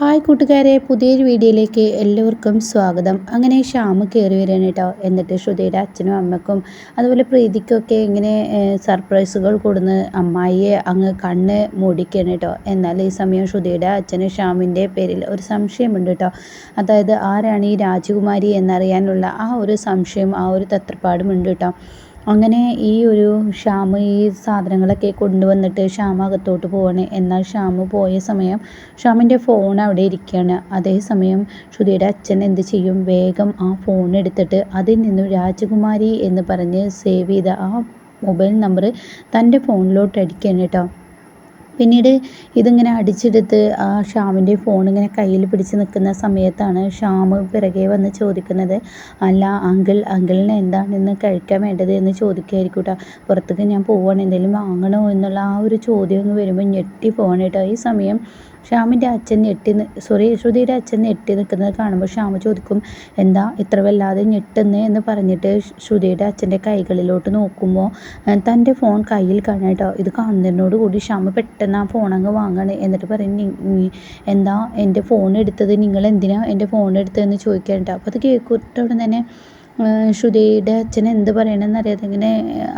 Hi കൂട്ടുകാരെ പുതിയൊരു വീഡിയോയിലേക്ക് എല്ലാവർക്കും സ്വാഗതം. അങ്ങനെ ഷ്യാമ് കയറി വരികയാണ് കേട്ടോ. എന്നിട്ട് ശ്രുതിയുടെ അച്ഛനും അമ്മക്കും അതുപോലെ പ്രീതിക്കൊക്കെ ഇങ്ങനെ സർപ്രൈസുകൾ കൊടുന്ന് അമ്മായിയെ അങ്ങ് കണ്ണ് മൂടിക്കുകയാണ് കേട്ടോ. എന്നാൽ ഈ സമയം ശ്രുതിയുടെ അച്ഛന് ഷ്യാമിന്റെ പേരിൽ ഒരു സംശയമുണ്ട് കേട്ടോ. അതായത് ആരാണ് ഈ രാജകുമാരി എന്നറിയാനുള്ള ആ ഒരു സംശയം ആ ഒരു തത്രപ്പാടുമുണ്ട് കേട്ടോ. അങ്ങനെ ഈ ഒരു ഷ്യാമ് ഈ സാധനങ്ങളൊക്കെ കൊണ്ടുവന്നിട്ട് ഷ്യാമ് അകത്തോട്ട് പോവാണ്. എന്നാൽ ഷ്യാമ് പോയ സമയം ഷ്യാമിന്റെ ഫോൺ അവിടെ ഇരിക്കുകയാണ്. അതേസമയം ശ്രുതിയുടെ അച്ഛൻ എന്ത് ചെയ്യും? വേഗം ആ ഫോൺ എടുത്തിട്ട് അതിൽ നിന്നും രാജകുമാരി എന്ന് പറഞ്ഞ് സേവ് ചെയ്ത ആ മൊബൈൽ നമ്പർ തന്റെ ഫോണിലോട്ട് അടിക്കുകയാണ് കേട്ടോ. പിന്നീട് ഇതിങ്ങനെ അടിച്ചെടുത്ത് ആ ഷ്യാമിന്റെ ഫോൺ ഇങ്ങനെ കയ്യിൽ പിടിച്ച് നിൽക്കുന്ന സമയത്താണ് ഷ്യാം പിറകെ വന്ന് ചോദിക്കുന്നത് അല്ല അങ്കിൾ അങ്കിളിന് എന്താണ് ഇന്ന് കഴിക്കാൻ വേണ്ടത്? എന്ന് ചോദിക്കുകയായിരിക്കും കേട്ടോ. പുറത്തേക്ക് ഞാൻ പോവാണ്. എന്തെങ്കിലും വാങ്ങണോ? എന്നുള്ള ആ ഒരു ചോദ്യം അങ്ങ് വരുമ്പോൾ ഞെട്ടി പോവാണ് കേട്ടോ. ഈ സമയം ഷ്യാമിന്റെ അച്ഛൻ ഞെട്ടി സോറി ശ്രുതിയുടെ അച്ഛൻ ഞെട്ടി നിൽക്കുന്നത് കാണുമ്പോൾ ശ്യാമ ചോദിക്കും എന്താ ഇത്ര വല്ലാതെ ഞെട്ടുന്നേ? എന്ന് പറഞ്ഞിട്ട് ശ്രുതിയുടെ അച്ഛന്റെ കൈകളിലോട്ട് നോക്കുമ്പോൾ തന്റെ ഫോൺ കയ്യിൽ കാണാം കേട്ടോ. ഇത് കാണുന്നതിനോട് കൂടി ശ്യാമ പെട്ടെന്ന് ആ ഫോൺ അങ്ങ് വാങ്ങണേ എന്നിട്ട് പറയും എന്താ എന്റെ ഫോൺ എടുത്തത്? നിങ്ങൾ എന്തിനാ എന്റെ ഫോൺ എടുത്തതെന്ന് ചോദിക്കാൻ കേട്ടോ. അപ്പോൾ അത് കേൾക്കുട്ടോടെ തന്നെ ശ്രുതിയുടെ അച്ഛൻ എന്ത് പറയണമെന്ന് അറിയാതെ ഇങ്ങനെ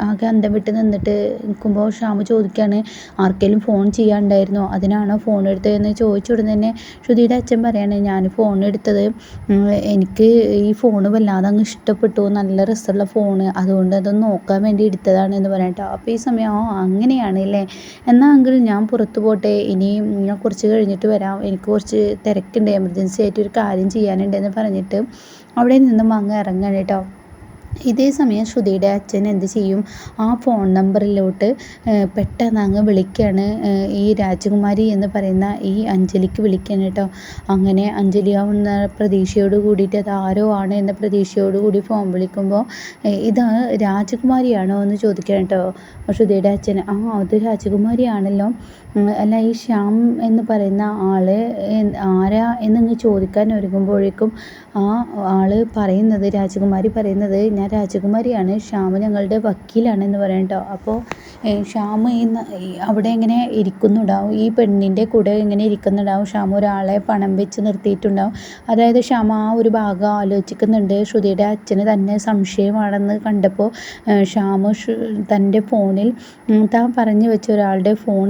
ആകെ അന്തം വിട്ട് നിന്നിട്ട് നിൽക്കുമ്പോൾ ഷ്യാമ് ചോദിക്കുകയാണ് ആർക്കെങ്കിലും ഫോൺ ചെയ്യാനുണ്ടായിരുന്നോ അതിനാണോ ഫോൺ എടുത്തതെന്ന്? ചോദിച്ച ഉടൻ തന്നെ ശ്രുതിയുടെ അച്ഛൻ പറയാണ് ഞാൻ ഫോൺ എടുത്തത് എനിക്ക് ഈ ഫോൺ വല്ലാതെ അങ്ങ് ഇഷ്ടപ്പെട്ടു നല്ല രസമുള്ള ഫോൺ അതുകൊണ്ട് അതൊന്ന് നോക്കാൻ വേണ്ടി എടുത്തതാണ് എന്ന് പറയട്ടോ അപ്പോൾ ഈ സമയം ആ അങ്ങനെയാണ് അല്ലേ? എന്നാൽ ഞാൻ പുറത്തു പോട്ടെ ഇനി ഞാൻ കുറച്ച് കഴിഞ്ഞിട്ട് വരാം. എനിക്ക് കുറച്ച് തിരക്കുണ്ട് എമർജൻസി ആയിട്ട് ഒരു കാര്യം ചെയ്യാനുണ്ടെന്ന് പറഞ്ഞിട്ട് അവിടെ നിന്നും അങ്ങ് ഇറങ്ങാണ് കേട്ടോ. ഇതേ സമയം ശ്രുതിയുടെ അച്ഛൻ എന്ത് ചെയ്യും? ആ ഫോൺ നമ്പറിലോട്ട് പെട്ടെന്ന് അങ്ങ് വിളിക്കുകയാണ് ഈ രാജകുമാരി എന്ന് പറയുന്ന ഈ അഞ്ജലിക്ക് വിളിക്കുകയാണ് കേട്ടോ. അങ്ങനെ അഞ്ജലി ആവുന്ന പ്രതീക്ഷയോട് കൂടിയിട്ട് അത് ആരോ ആണ് എന്ന പ്രതീക്ഷയോട് കൂടി ഫോൺ വിളിക്കുമ്പോൾ ഇത് രാജകുമാരിയാണോ എന്ന് ചോദിക്കുകയാണ് കേട്ടോ. ശ്രുതിയുടെ അച്ഛൻ ആ അത് രാജകുമാരിയാണല്ലോ. അല്ല ഈ ശ്യാം എന്ന് പറയുന്ന ആൾ ആരാ എന്നങ്ങ് ചോദിക്കാൻ ഒരുങ്ങുമ്പോഴേക്കും ആ ആൾ പറയുന്നത് രാജകുമാരി പറയുന്നത് ഞാൻ രാജകുമാരിയാണ്. ശ്യാമ് ഞങ്ങളുടെ വക്കീലാണെന്ന് പറയാം കേട്ടോ അപ്പോൾ ശ്യാമ് ഇന്ന് അവിടെ ഇങ്ങനെ ഇരിക്കുന്നുണ്ടാവും? ഈ പെണ്ണിന്റെ കൂടെ ഇങ്ങനെ ഇരിക്കുന്നുണ്ടാവും? ശ്യാമ് ഒരാളെ പണം വെച്ച് നിർത്തിയിട്ടുണ്ടാവും. അതായത് ശ്യാമ ആ ഒരു ഭാഗം ആലോചിക്കുന്നുണ്ട്. ശ്രുതിയുടെ അച്ഛന് തന്നെ സംശയമാണെന്ന് കണ്ടപ്പോൾ ശ്യാമ് തന്റെ ഫോണിൽ താൻ പറഞ്ഞു വെച്ച ഒരാളുടെ ഫോൺ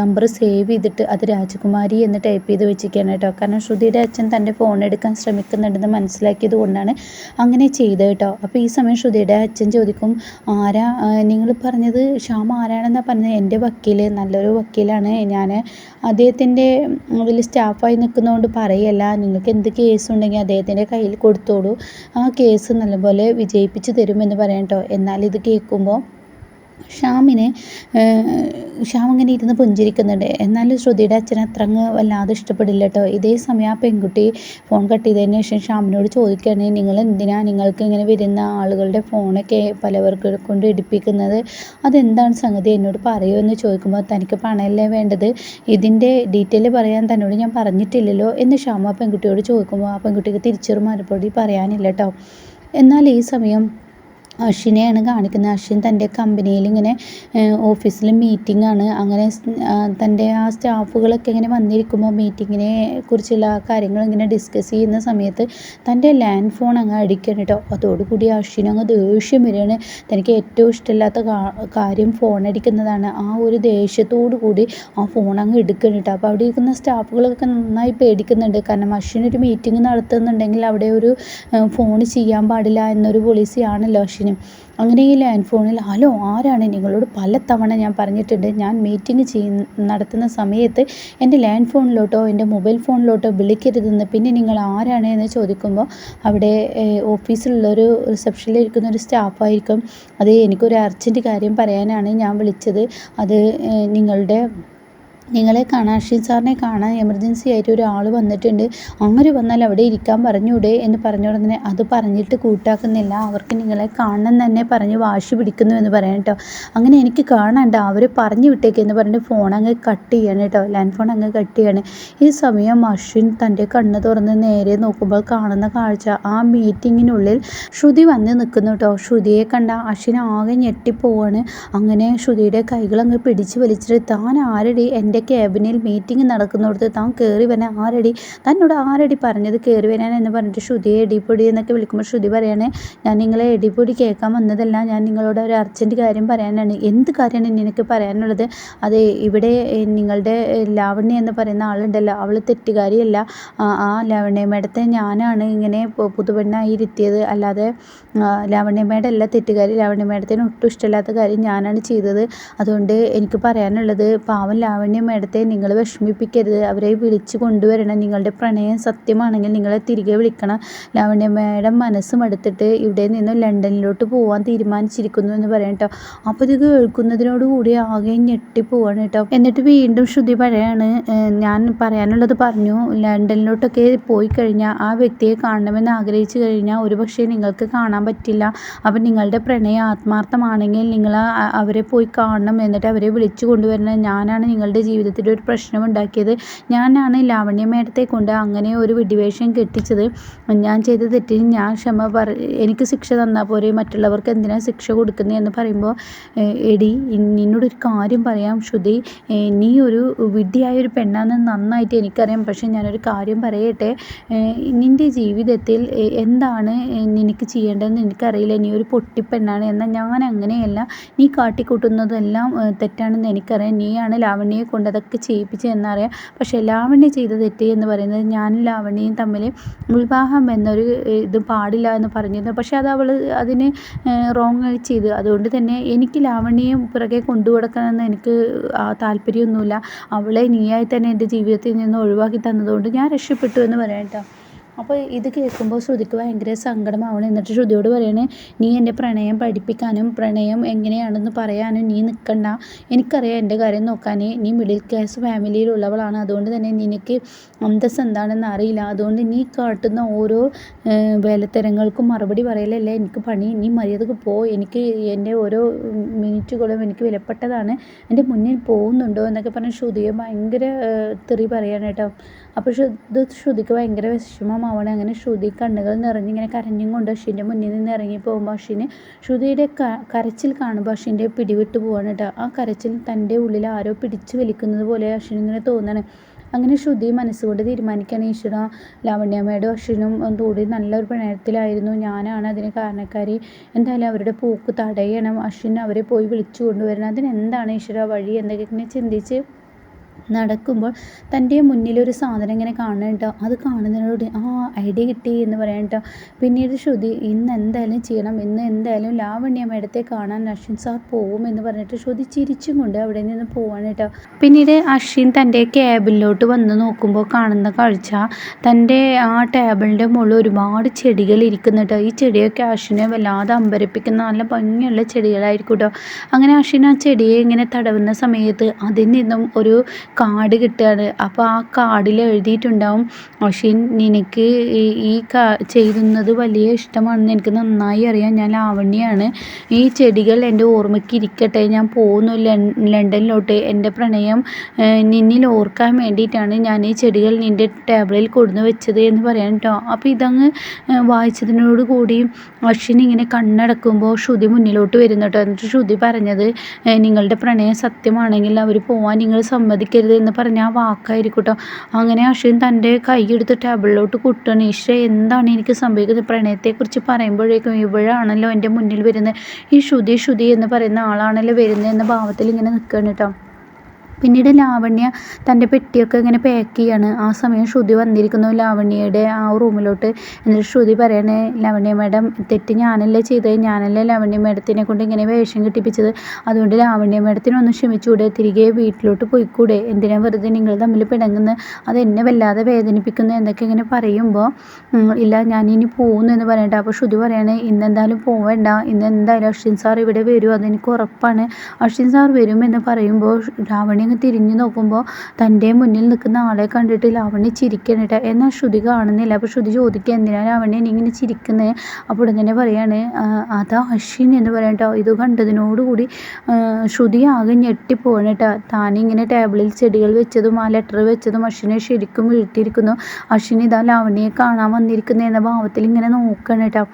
നമ്പർ സേവ് ചെയ്തിട്ട് അത് രാജകുമാരി എന്ന് ടൈപ്പ് ചെയ്ത് വെച്ചിരിക്കുകയാണ് കേട്ടോ കാരണം ശ്രുതിയുടെ അച്ഛൻ തന്റെ ഫോൺ എടുക്കാൻ ശ്രമിക്കുന്നുണ്ടെന്ന് മനസ്സിലാക്കിയത് കൊണ്ടാണ് അങ്ങനെ ചെയ്തത് കേട്ടോ ഈ സമയം ശ്രുതിയുടെ അച്ഛൻ ചോദിക്കും ആരാ? നിങ്ങൾ പറഞ്ഞത് ശ്യാം ആരാണെന്നാണ് പറഞ്ഞത്? എന്റെ വക്കീൽ നല്ലൊരു വക്കീലാണ്. ഞാൻ അദ്ദേഹത്തിന്റെ വലിയ സ്റ്റാഫായി നിൽക്കുന്നതുകൊണ്ട് പറയല്ല. നിങ്ങൾക്ക് എന്ത് കേസ് ഉണ്ടെങ്കിൽ അദ്ദേഹത്തിന്റെ കയ്യിൽ കൊടുത്തോളൂ. ആ കേസ് നല്ലപോലെ വിജയിപ്പിച്ച് തരുമെന്ന് പറയാം കേട്ടോ എന്നാൽ ഇത് കേൾക്കുമ്പോൾ ഷ്യാം ഇങ്ങനെ ഇരുന്ന് പുഞ്ചിരിക്കുന്നുണ്ട്. എന്നാലും ശ്രുതിയുടെ അച്ഛൻ അത്ര അങ്ങ് വല്ലാതെ ഇഷ്ടപ്പെടില്ല കേട്ടോ. ഇതേ സമയം ആ പെൺകുട്ടി ഫോൺ കട്ട് ചെയ്തതിന് ശേഷം ഷ്യാമിനോട് ചോദിക്കുകയാണ് നിങ്ങൾ എന്തിനാണ് നിങ്ങൾക്ക് ഇങ്ങനെ വരുന്ന ആളുകളുടെ ഫോണൊക്കെ പലവർക്ക് കൊണ്ട് ഇടിപ്പിക്കുന്നത്? അതെന്താണ് സംഗതി? എന്നോട് പറയുമെന്ന് ചോദിക്കുമ്പോൾ തനിക്ക് പണമല്ലേ വേണ്ടത്? ഇതിന്റെ ഡീറ്റെയിൽ പറയാൻ തന്നോട് ഞാൻ പറഞ്ഞിട്ടില്ലല്ലോ എന്ന് ശ്യാമ പെൺകുട്ടിയോട് ചോദിക്കുമ്പോൾ ആ പെൺകുട്ടിക്ക് തിരിച്ചൊരു മറുപടി പറയാനില്ല കേട്ടോ. എന്നാൽ ഈ സമയം അശ്വിനെയാണ് കാണിക്കുന്നത്. അശ്വിൻ തന്റെ കമ്പനിയിൽ ഇങ്ങനെ ഓഫീസിൽ മീറ്റിംഗ് ആണ്. അങ്ങനെ തന്റെ ആ സ്റ്റാഫുകളൊക്കെ ഇങ്ങനെ വന്നിരിക്കുമ്പോൾ മീറ്റിങ്ങിനെ കുറിച്ചുള്ള കാര്യങ്ങൾ ഇങ്ങനെ ഡിസ്കസ് ചെയ്യുന്ന സമയത്ത് തന്റെ ലാൻഡ് ഫോൺ അങ്ങ് അടിക്കണം കേട്ടോ. അതോടുകൂടി അശ്വിൻ അങ്ങ് ദേഷ്യം വരികയാണ്. തനിക്ക് ഏറ്റവും ഇഷ്ടമില്ലാത്ത കാര്യം ഫോൺ അടിക്കുന്നതാണ്. ആ ഒരു ദേഷ്യത്തോടു കൂടി ആ ഫോൺ അങ്ങ് എടുക്കണം കേട്ടോ. അപ്പോൾ അവിടെ ഇരിക്കുന്ന സ്റ്റാഫുകളൊക്കെ നന്നായി പേടിക്കുന്നുണ്ട്. കാരണം അശ്വിൻ ഒരു മീറ്റിംഗ് നടത്തുന്നുണ്ടെങ്കിൽ അവിടെ ഒരു ഫോൺ ചെയ്യാൻ പാടില്ല എന്നൊരു പോളിസിയാണല്ലോ അശ്വിന് അങ്ങനെ ഈ ലാൻഡ് ഫോണിൽ ഹലോ ആരാണ്? നിങ്ങളോട് പല തവണ ഞാൻ പറഞ്ഞിട്ടുണ്ട്. ഞാൻ മീറ്റിംഗ് ചെയ്യുന്ന നടത്തുന്ന സമയത്ത് എന്റെ ലാൻഡ് ഫോണിലോട്ടോ എന്റെ മൊബൈൽ ഫോണിലോട്ടോ വിളിക്കരുതെന്ന് പിന്നെ നിങ്ങൾ ആരാണ് എന്ന് ചോദിക്കുമ്പോൾ അവിടെ ഓഫീസിലുള്ളൊരു റിസപ്ഷനിൽ ഇരിക്കുന്ന ഒരു സ്റ്റാഫായിരിക്കും. അത് എനിക്കൊരു അർജന്റ് കാര്യം പറയാനാണ് ഞാൻ വിളിച്ചത്. അത് നിങ്ങളുടെ നിങ്ങളെ കാണാൻ സാറിനെ കാണാൻ എമർജൻസി ആയിട്ട് ഒരാൾ വന്നിട്ടുണ്ട്. അങ്ങനെ വന്നാൽ അവിടെ ഇരിക്കാൻ പറഞ്ഞൂടെ എന്ന് പറഞ്ഞ ഉടനെ അത് പറഞ്ഞിട്ട് കൂട്ടാക്കുന്നില്ല. അവർക്ക് നിങ്ങളെ കാണണം തന്നെ പറഞ്ഞ് വാശി പിടിക്കുന്നു എന്ന് പറയാം കേട്ടോ. അങ്ങനെ എനിക്ക് കാണണ്ട അവർ പറഞ്ഞു വിട്ടേക്ക് എന്ന് പറഞ്ഞിട്ട് ഫോൺ അങ്ങ് കട്ട് ചെയ്യാണ് കേട്ടോ. ലാൻഡ് ഫോൺ അങ്ങ് കട്ട് ചെയ്യാണ്. ഈ സമയം അശ്വിൻ തന്റെ കണ്ണ് തുറന്ന് നേരെ നോക്കുമ്പോൾ കാണുന്ന കാഴ്ച ആ മീറ്റിങ്ങിനുള്ളിൽ ശ്രുതി വന്ന് നിൽക്കുന്നു കേട്ടോ. ശ്രുതിയെ കണ്ട അശ്വിൻ ആകെ ഞെട്ടിപ്പോവാണ്. അങ്ങനെ ശ്രുതിയുടെ കൈകളങ്ങ് പിടിച്ച് വലിച്ചിട്ട് താൻ ആരുടെ എന്റെ തന്റെ ക്യാബിനിൽ മീറ്റിംഗ് നടക്കുന്നിടത്ത് താൻ കയറി വരാൻ ആരടി? തന്നോട് ആരടി പറഞ്ഞത്? കയറി വരാൻ എന്ന് പറഞ്ഞിട്ട് ശ്രുതിയെ എടിപ്പൊടി എന്നൊക്കെ വിളിക്കുമ്പോൾ ശ്രുതി പറയണേ ഞാൻ നിങ്ങളെ എടിപ്പൊടി കേൾക്കാൻ വന്നതല്ല. ഞാൻ നിങ്ങളോട് ഒരു അർജന്റ് കാര്യം പറയാനാണ്. എന്ത് കാര്യമാണ് നിനക്ക് പറയാനുള്ളത്? അത് ഇവിടെ നിങ്ങളുടെ ലാവണ്യ എന്ന് പറയുന്ന ആളുണ്ടല്ലോ. അവൾ തെറ്റുകാരിയല്ല. ആ ആ ലാവണ്യ മേഡത്തെ ഞാനാണ് ഇങ്ങനെ പുതുപെണ്ണായി ഇരുത്തിയത്. അല്ലാതെ ആ, ലാവണ്യ മേഡം അല്ല തെറ്റുകാരി. ലാവണ്യ മേഡത്തിന് ഒട്ടും ഇഷ്ടമില്ലാത്ത കാര്യം ഞാനാണ് ചെയ്തത്. അതുകൊണ്ട് എനിക്ക് പറയാനുള്ളത് പാവം ലാവണ്യ മേഡത്തെ നിങ്ങൾ വിഷമിപ്പിക്കരുത്. അവരെ വിളിച്ച് കൊണ്ടുവരണം. നിങ്ങളുടെ പ്രണയം സത്യമാണെങ്കിൽ നിങ്ങളെ തിരികെ വിളിക്കണം. ലാവണ്യ മേഡം മനസ്സും എടുത്തിട്ട് ഇവിടെ നിന്ന് ലണ്ടനിലോട്ട് പോകാൻ തീരുമാനിച്ചിരിക്കുന്നു എന്ന് പറയാം കേട്ടോ. അപ്പോൾ ഇത് കേൾക്കുന്നതിനോടുകൂടി ആകെ ഞെട്ടിപ്പോവാണ് കേട്ടോ. എന്നിട്ട് വീണ്ടും ശ്രുതി പറയാണ് ഞാൻ പറയാനുള്ളത് പറഞ്ഞു. ലണ്ടനിലോട്ടൊക്കെ പോയി കഴിഞ്ഞാൽ ആ വ്യക്തിയെ കാണണമെന്ന് ആഗ്രഹിച്ചു കഴിഞ്ഞാൽ ഒരുപക്ഷെ നിങ്ങൾക്ക് കാണാൻ പറ്റില്ല. അപ്പം നിങ്ങളുടെ പ്രണയം ആത്മാർത്ഥമാണെങ്കിൽ നിങ്ങൾ അവരെ പോയി കാണണം. എന്നിട്ട് അവരെ വിളിച്ചു കൊണ്ടുവരണം. ഞാനാണ് നിങ്ങളുടെ ജീവിതത്തിൽ ഒരു പ്രശ്നം ഉണ്ടാക്കിയത് ഞാനാണ് ലാവണ്യ മേടത്തെ കൊണ്ട് അങ്ങനെ ഒരു വിഡിവേഷം കെട്ടിച്ചത്. ഞാൻ ചെയ്ത തെറ്റിന് ഞാൻ ക്ഷമ പറ എനിക്ക് ശിക്ഷ തന്നാൽ പോരെ മറ്റുള്ളവർക്ക് എന്തിനാണ് ശിക്ഷ കൊടുക്കുന്നത് എന്ന് പറയുമ്പോൾ "ഏഹ്, എടി നിന്നോടൊരു കാര്യം പറയാം ശ്രുതി. നീ ഒരു വിഡ്ഢിയായ ഒരു പെണ്ണാണെന്ന് നന്നായിട്ട് എനിക്കറിയാം. പക്ഷെ ഞാനൊരു കാര്യം പറയട്ടെ. നിന്റെ ജീവിതത്തിൽ എന്താണ് നിനക്ക് ചെയ്യേണ്ടതെന്ന് എനിക്കറിയില്ല. നീ ഒരു പൊട്ടിപ്പെണ്ണാണ് എന്നാൽ ഞാൻ അങ്ങനെയല്ല നീ കാട്ടിക്കൂട്ടുന്നതെല്ലാം തെറ്റാണെന്ന് എനിക്കറിയാം. നീയാണ് ലാവണ്യയെ കൊണ്ട് അതൊക്കെ ചെയ്യിപ്പിച്ചതെന്നറിയാം പക്ഷേ ലാവണ്യ ചെയ്ത തെറ്റ് എന്ന് പറയുന്നത് ഞാനും ലാവണ്യയും തമ്മിൽ വിവാഹം എന്നൊരു ഇത് പാടില്ല എന്ന് പറഞ്ഞിരുന്നു. പക്ഷേ അത് അവൾ അതിന് റോങ് ആയി ചെയ്തു. അതുകൊണ്ട് തന്നെ എനിക്ക് ലാവണ്യയെ പുറകെ കൊണ്ടുകൊടുക്കണമെന്ന് എനിക്ക് താല്പര്യമൊന്നുമില്ല. അവളെ നീയായി തന്നെ എന്റെ ജീവിതത്തിൽ നിന്ന് ഒഴിവാക്കി തന്നതുകൊണ്ട് ഞാൻ രക്ഷപ്പെട്ടു എന്ന് പറയാം കേട്ടോ. അപ്പോൾ ഇത് കേൾക്കുമ്പോൾ ശ്രുതിക്ക് ഭയങ്കര സങ്കടമാവണം. എന്നിട്ട് ശ്രുതിയോട് പറയണേ നീ എന്റെ പ്രണയം പഠിപ്പിക്കാനും പ്രണയം എങ്ങനെയാണെന്ന് പറയാനും നീ നിൽക്കണ്ട എനിക്കറിയാം എന്റെ കാര്യം നോക്കാൻ നീ മിഡിൽ ക്ലാസ് ഫാമിലിയിലുള്ളവളാണ് അതുകൊണ്ട് തന്നെ നിനക്ക് അന്തസ് എന്താണെന്ന് അറിയില്ല. അതുകൊണ്ട് നീ കാട്ടുന്ന ഓരോ വേലത്തരങ്ങൾക്കും മറുപടി പറയലല്ലേ? എനിക്ക് പണി നീ മര്യാദയ്ക്ക് പോ. എനിക്ക് എന്റെ ഓരോ മിനിറ്റുകളും എനിക്ക് വിലപ്പെട്ടതാണ്. എന്റെ മുന്നിൽ പോകുന്നുണ്ടോ? എന്നൊക്കെ പറഞ്ഞ് ശ്രുതിയെ ഭയങ്കര തെറി പറയാണ് അപ്പോൾ ഇത് ശ്രുതിക്ക് ഭയങ്കര വിഷമമാവണം. അങ്ങനെ ശ്രുതി കണ്ണുകൾ നിറഞ്ഞിങ്ങനെ കരഞ്ഞും കൊണ്ട് അശ്വിന്റെ മുന്നിൽ നിന്ന് ഇറങ്ങി പോകുമ്പോൾ അശ്വിന് ശ്രുതിയുടെ കരച്ചിൽ കാണുമ്പോൾ അശ്വിന്റെ പിടിവിട്ട് പോവാണ് കേട്ടോ. ആ കരച്ചിൽ തന്റെ ഉള്ളിൽ ആരോ പിടിച്ചു വലിക്കുന്നത് പോലെ അശ്വിന് ഇങ്ങനെ തോന്നണം. അങ്ങനെ ശ്രുതി മനസ്സുകൊണ്ട് തീരുമാനിക്കുകയാണ് ഈശ്വര ലാവണ്യമ്മയുടെ അശ്വിനും കൂടി നല്ലൊരു പ്രണയത്തിലായിരുന്നു. ഞാനാണ് അതിന് കാരണക്കാരി. എന്തായാലും അവരുടെ പോക്ക് തടയണം. അശ്വിൻ അവരെ പോയി വിളിച്ചു കൊണ്ടുവരണം. അതിനെന്താണ് ഈശ്വര വഴി? എന്നൊക്കെ ഇങ്ങനെ ചിന്തിച്ച് നടക്കുമ്പോൾ തന്റെ മുന്നിലൊരു സാധനം ഇങ്ങനെ കാണണം കേട്ടോ. അത് കാണുന്നതിനോട് ആ ഐഡിയ കിട്ടി എന്ന് പറയാം കേട്ടോ. പിന്നീട് ശ്രുതി ഇന്ന് എന്തായാലും ചെയ്യണം. ഇന്ന് എന്തായാലും ലാവണ്യ മേഡത്തെ കാണാൻ അശ്വിൻ സാർ പോവും എന്ന് പറഞ്ഞിട്ട് ശ്രുതി ചിരിച്ചും കൊണ്ട് അവിടെ നിന്ന് പോവാണ് കേട്ടോ. പിന്നീട് അശ്വിൻ തന്റെ ക്യാബിലോട്ട് വന്ന് നോക്കുമ്പോൾ കാണുന്ന കാഴ്ച തന്റെ ആ ടേബിളിന്റെ മുകളിൽ ഒരുപാട് ചെടികൾ ഇരിക്കുന്നു കേട്ടോ. ഈ ചെടിയൊക്കെ അശ്വിനെ വല്ലാതെ അമ്പരപ്പിക്കുന്ന നല്ല ഭംഗിയുള്ള ചെടികളായിരിക്കും കേട്ടോ. അങ്ങനെ അശ്വിൻ ആ ചെടിയെ ഇങ്ങനെ തടവുന്ന സമയത്ത് അതിൽ നിന്നും ഒരു കാർഡ് കിട്ടുകയാണ്. അപ്പോൾ ആ കാർഡിൽ എഴുതിയിട്ടുണ്ടാവും അശ്വിൻ നിനക്ക് ഈ കാ ചെയ്യുന്നത് വലിയ ഇഷ്ടമാണെന്ന് എനിക്ക് നന്നായി അറിയാം. ഞാൻ ലാവണ്യാണ്. ഈ ചെടികൾ എന്റെ ഓർമ്മയ്ക്ക് ഇരിക്കട്ടെ. ഞാൻ പോകുന്നു ലണ്ടനിലോട്ട്. എന്റെ പ്രണയം നിന്നിൽ ഓർക്കാൻ വേണ്ടിയിട്ടാണ് ഞാൻ ഈ ചെടികൾ നിന്റെ ടേബിളിൽ കൊടുന്ന് വെച്ചത് എന്ന് പറയാൻ കേട്ടോ അപ്പോൾ ഇതങ്ങ് വായിച്ചതിനോട് കൂടി അശ്വിൻ ഇങ്ങനെ കണ്ണടക്കുമ്പോൾ ശ്രുതി മുന്നിലോട്ട് വരുന്നു കേട്ടോ എന്നിട്ട് ശ്രുതി പറഞ്ഞത് നിങ്ങളുടെ പ്രണയം സത്യമാണെങ്കിൽ അവർ പോവാൻ നിങ്ങൾ സമ്മതിക്കരുത് എന്ന് പറഞ്ഞ ആ വാക്കായിരിക്കും കേട്ടോ അങ്ങനെ അശ്വിൻ തന്റെ കൈയെടുത്ത് ടേബിളിലോട്ട് കുട്ടണം ഈശ്വര എന്താണ് എനിക്ക് സംഭവിക്കുന്നത്? പ്രണയത്തെക്കുറിച്ച് പറയുമ്പോഴേക്കും ഇവഴാണല്ലോ എന്റെ മുന്നിൽ വരുന്നത്. ഈ ശ്രുതി ശ്രുതി എന്ന് പറയുന്ന ആളാണല്ലോ വരുന്നത് എന്ന ഭാവത്തിൽ ഇങ്ങനെ നിൽക്കുകയാണ് കേട്ടോ. പിന്നീട് ലാവണ്യ തന്റെ പെട്ടിയൊക്കെ ഇങ്ങനെ പാക്ക് ചെയ്യാണ്. ആ സമയം ശ്രുതി വന്നിരിക്കുന്നു. ലാവണ്യയുടെ ആ റൂമിലോട്ട് എന്നിട്ട് ശ്രുതി പറയണേ ലാവണ്യ മാഡം തെറ്റ് ഞാനല്ലേ ചെയ്തത്? ഞാനല്ലേ ലാവണ്യ മാഡത്തിനെ കൊണ്ട് ഇങ്ങനെ വേഷം കിട്ടിപ്പിച്ചത്? അതുകൊണ്ട് ലാവണ്യ മാഡത്തിനൊന്ന് ക്ഷമിച്ചുകൂടെ തിരികെ വീട്ടിലോട്ട് പോയിക്കൂടെ? എന്തിനാ വെറുതെ നിങ്ങൾ തമ്മിൽ പിടങ്ങുന്നത് അത് എന്നെ വല്ലാതെ വേദനിപ്പിക്കുന്നു. എന്നൊക്കെ ഇങ്ങനെ പറയുമ്പോൾ ഇല്ല ഞാനിനി പോകുന്നു എന്ന് പറയണ്ട. അപ്പോൾ ശ്രുതി പറയണേ ഇന്ന് എന്തായാലും പോവേണ്ട. ഇന്ന് എന്തായാലും അശ്വിൻ സാർ ഇവിടെ വരും. അതെനിക്ക് ഉറപ്പാണ്. അശ്വിൻ സാർ വരുമെന്ന് പറയുമ്പോൾ ലാവണ്യ അങ്ങ് തിരിഞ്ഞു നോക്കുമ്പോൾ തന്റെ മുന്നിൽ നിൽക്കുന്ന ആളെ കണ്ടിട്ട് ലാവണ്യ ചിരിക്കണിട്ട എന്നാൽ ശ്രുതി കാണുന്നില്ല. അപ്പോൾ ശ്രുതി ചോദിക്കുക എന്തിനാണ് ലാവണ്യ ഇങ്ങനെ ചിരിക്കുന്നത് അപ്പോൾ ഉടൻ പറയാണ് അതാ അശ്വിൻ എന്ന് പറയട്ടോ ഇത് കണ്ടതിനോടുകൂടി ശ്രുതി ആകെ ഞെട്ടിപ്പോകണം കേട്ടോ താനിങ്ങനെ ടേബിളിൽ ചെടികൾ വെച്ചതും ആ ലെറ്റർ വെച്ചതും അശ്വിനെ ശരിക്കും വീഴ്ത്തിയിരിക്കുന്നു. അശ്വിൻ ഇതാ ലാവണ്യെ കാണാൻ വന്നിരിക്കുന്നു എന്ന ഭാവത്തിൽ ഇങ്ങനെ നോക്കണം കേട്ടോ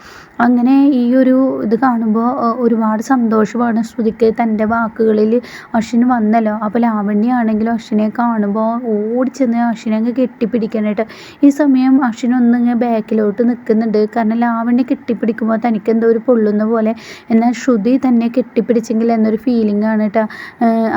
അങ്ങനെ ഈ ഒരു ഇത് കാണുമ്പോൾ ഒരുപാട് സന്തോഷമാണ് ശ്രുതിക്ക് തന്റെ വാക്കുകളിൽ അശ്വിൻ വന്നല്ലോ. അപ്പോൾ ലാവണ്യാണെങ്കിലും അശ്വിനെ കാണുമ്പോൾ ഓടിച്ചെന്ന് അശ്വിനെ അങ്ങ് കെട്ടിപ്പിടിക്കാനായിട്ട്. ഈ സമയം അശ്വിൻ ഒന്നിങ്ങനെ ബാക്കിലോട്ട് നിൽക്കുന്നുണ്ട് കാരണം ലാവണ്യ കെട്ടിപ്പിടിക്കുമ്പോൾ തനിക്ക് എന്തോ ഒരു പൊള്ളുന്ന പോലെ. എന്നാൽ ശ്രുതി തന്നെ കെട്ടിപ്പിടിച്ചെങ്കിൽ എന്നൊരു ഫീലിംഗ് ആണ് കേട്ടോ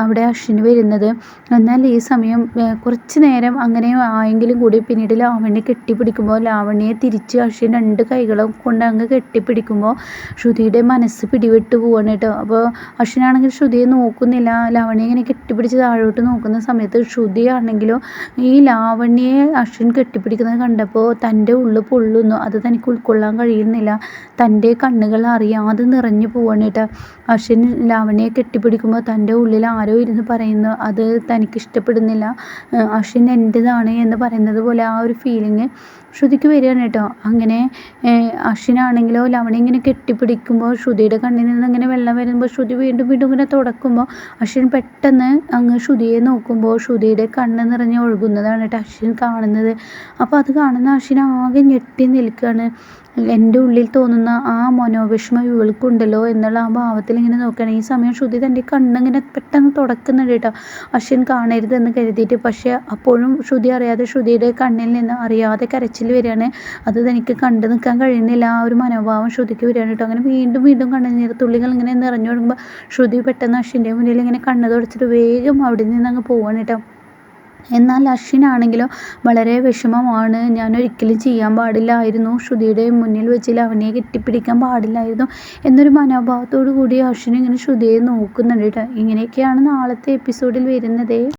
അവിടെ അശ്വിന് വരുന്നത്. എന്നാൽ ഈ സമയം കുറച്ച് നേരം അങ്ങനെ ആയെങ്കിലും കൂടി പിന്നീട് ലാവണ്യ കെട്ടിപ്പിടിക്കുമ്പോൾ ലാവണ്യെ തിരിച്ച് അശ്വിൻ രണ്ട് കൈകളും കൊണ്ട് അങ്ങ് കെട്ടിപ്പിടിക്കുമ്പോൾ ശ്രുതിയുടെ മനസ്സ് പിടിവിട്ട് പോവാണ് കേട്ടോ അപ്പോൾ അശ്വിനാണെങ്കിൽ ശ്രുതിയെ നോക്കുന്നില്ല. ലാവണ്യ ഇങ്ങനെ കെട്ടിപ്പിടിച്ച് താഴോട്ട് നോക്കുന്ന സമയത്ത് ശ്രുതി ആണെങ്കിലോ ഈ ലാവണ്യയെ അശ്വിൻ കെട്ടിപ്പിടിക്കുന്നത് കണ്ടപ്പോൾ തന്റെ ഉള്ളു പൊള്ളുന്നു. അത് തനിക്ക് ഉൾക്കൊള്ളാൻ കഴിയുന്നില്ല. തന്റെ കണ്ണുകൾ അറിയാതെ നിറഞ്ഞു പോവാണ് കേട്ടോ അശ്വിൻ ലാവണ്യയെ കെട്ടിപ്പിടിക്കുമ്പോൾ തന്റെ ഉള്ളിൽ ആരോ ഇരുന്ന് പറയുന്നു അത് തനിക്ക് ഇഷ്ടപ്പെടുന്നില്ല. അശ്വിൻ എന്റെതാണ് എന്ന് പറയുന്നത് പോലെ ആ ഒരു ഫീലിംഗ് ശ്രുതിക്ക് വരികയാണ് കേട്ടോ. അങ്ങനെ അശ്വിനാണെങ്കിലോ ലവണി ഇങ്ങനെ കെട്ടിപ്പിടിക്കുമ്പോൾ ശ്രുതിയുടെ കണ്ണിൽ നിന്ന് ഇങ്ങനെ വെള്ളം വരുമ്പോൾ ശ്രുതി വീണ്ടും വീണ്ടും ഇങ്ങനെ തുടക്കുമ്പോൾ അശ്വിൻ പെട്ടെന്ന് അങ്ങ് ശ്രുതിയെ നോക്കുമ്പോൾ ശ്രുതിയുടെ കണ്ണ് നിറഞ്ഞ് ഒഴുകുന്നതാണ് കേട്ടോ അശ്വിൻ കാണുന്നത്. അപ്പോൾ അത് കാണുന്ന അശ്വിൻ ആകെ ഞെട്ടി നിൽക്കുകയാണ്. എന്റെ ഉള്ളിൽ തോന്നുന്ന ആ മനോവിഷമം ഇവൾക്കുണ്ടല്ലോ എന്നുള്ള ആ ഭാവത്തിൽ ഇങ്ങനെ നോക്കുകയാണ്. ഈ സമയം ശ്രുതി തന്റെ കണ്ണിങ്ങനെ പെട്ടെന്ന് തുടക്കുന്നുണ്ട് കേട്ടോ. അശ്വിൻ കാണരുതെന്ന് കരുതിയിട്ട് പക്ഷേ അപ്പോഴും ശ്രുതി അറിയാതെ ശ്രുതിയുടെ കണ്ണിൽ നിന്ന് അറിയാതെ കരച്ചിൽ വരികയാണ്. അത് തനിക്ക് കണ്ടു നിൽക്കാൻ കഴിയുന്നില്ല. ആ ഒരു മനോഭാവം ശ്രുതിക്ക് വരികയാണ് കേട്ടോ. അങ്ങനെ വീണ്ടും വീണ്ടും കണ്ണുനീർ തുള്ളികൾ ഇങ്ങനെ നിറഞ്ഞു തുടങ്ങുമ്പോൾ ശ്രുതി പെട്ടെന്ന് അശ്വിന്റെ മുന്നിൽ ഇങ്ങനെ കണ്ണ് തുടച്ചിട്ട് വേഗം അവിടെ നിന്ന് അങ്ങ് പോവാണ് കേട്ടോ. എന്നാൽ അശ്വിനാണെങ്കിലോ വളരെ വിഷമമാണ്. ഞാൻ ഒരിക്കലും ചെയ്യാൻ പാടില്ലായിരുന്നു. ശ്രുതിയുടെ മുന്നിൽ വെച്ച് അവനെ കെട്ടിപ്പിടിക്കാൻ പാടില്ലായിരുന്നു എന്നൊരു മനോഭാവത്തോടു കൂടി അശ്വിൻ ഇങ്ങനെ ശ്രുതിയെ നോക്കുന്നുണ്ട്. കേട്ടോ ഇങ്ങനെയൊക്കെയാണ് നാളത്തെ എപ്പിസോഡിൽ വരുന്നത്.